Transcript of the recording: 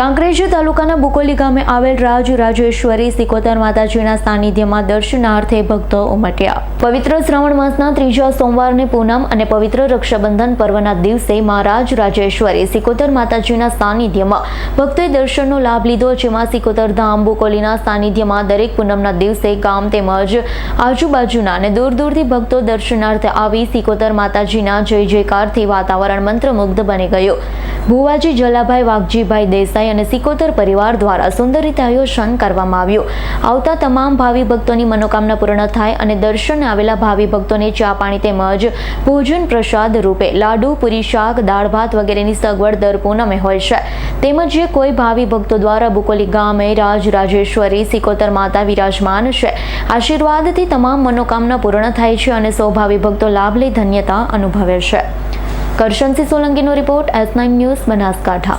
કાંકરેજ તાલુકાના બુકોલી ગામે આવેલ રાજ રાજેશ્વરી સિકોતર માતાજીના સાનિધ્યમાં દર્શનાર્થે ભક્તો ઉમટ્યા. પવિત્ર શ્રાવણ માસના ત્રીજા સોમવારને પૂનમ અને પવિત્ર રક્ષાબંધન પર્વના દિવસે મહારાજ રાજ રાજેશ્વરી સિકોતર માતાજીના સાનિધ્યમાં ભક્તોએ દર્શનનો લાભ લીધો, જેમાં સિકોતર ધામ બુકોલીના સાનિધ્યમાં દરેક પૂનમના દિવસે ગામ તેમજ આજુબાજુના અને દૂર દૂરથી ભક્તો દર્શનાર્થે આવી સિકોતર માતાજીના જય જયકારથી વાતાવરણ મંત્રમુગ્ધ બની ગયું. ભુવાજી જલાભાઈ વાઘજીભાઈ દેસાઈ અને સિકોતર પરિવાર દ્વારા સુંદર રીતે આયોજન કરવામાં આવ્યું. આવતા તમામ ભાવિ ભક્તોની મનોકામના પૂર્ણ થાય અને દર્શન આવેલા ભાવિ ભક્તોને ચા પાણી તેમજ ભોજન પ્રસાદ રૂપે લાડુ, પૂરી શાક, દાળ ભાત વગેરેની સગવડ દર પૂનમે હોય છે. તેમજ જે કોઈ ભાવિ ભક્તો દ્વારા બુકોલી ગામે, રાજ, રાજેશ્વરી, સિકોતર માતા વિરાજમાન છે. આશીર્વાદથી તમામ મનોકામના પૂર્ણ થાય છે અને સૌ ભાવિ ભક્તો લાભ લઈ ધન્યતા અનુભવે છે. Karshansinh સોલંકીનો report S nine news Banaskantha.